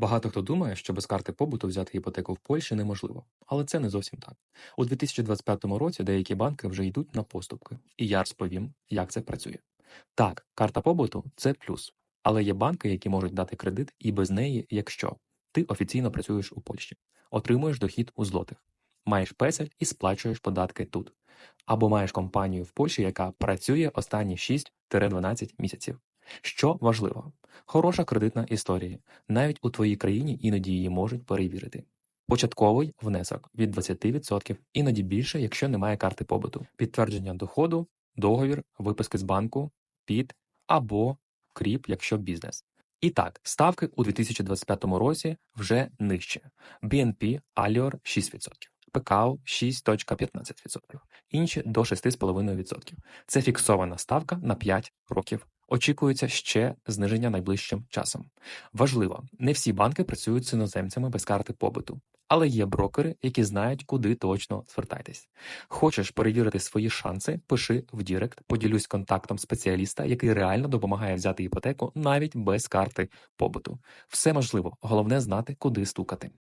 Багато хто думає, що без карти побуту взяти іпотеку в Польщі неможливо, але це не зовсім так. У 2025 році деякі банки вже йдуть на поступки, і я розповім, як це працює. Так, карта побуту це плюс, але є банки, які можуть дати кредит і без неї, якщо ти офіційно працюєш у Польщі, отримуєш дохід у злотих, маєш песель і сплачуєш податки тут, або маєш компанію в Польщі, яка працює останні 6-12 місяців. Що важливо, хороша кредитна історія. Навіть у твоїй країні іноді її можуть перевірити. Початковий внесок від 20%, іноді більше, якщо немає карти побуту, підтвердження доходу, договір, виписки з банку, ПІД або КРІП, якщо бізнес. І так, ставки у 2025 році вже нижче. BNP Alior 6%, PKO 6.15%, інші до 6,5%. Це фіксована ставка на 5 років. Очікується ще зниження найближчим часом. Важливо, не всі банки працюють з іноземцями без карти побуту, але є брокери, які знають, куди точно звертайтесь. Хочеш перевірити свої шанси? Пиши в Дірект, поділюсь контактом спеціаліста, який реально допомагає взяти іпотеку навіть без карти побуту. Все можливо, головне знати, куди стукати.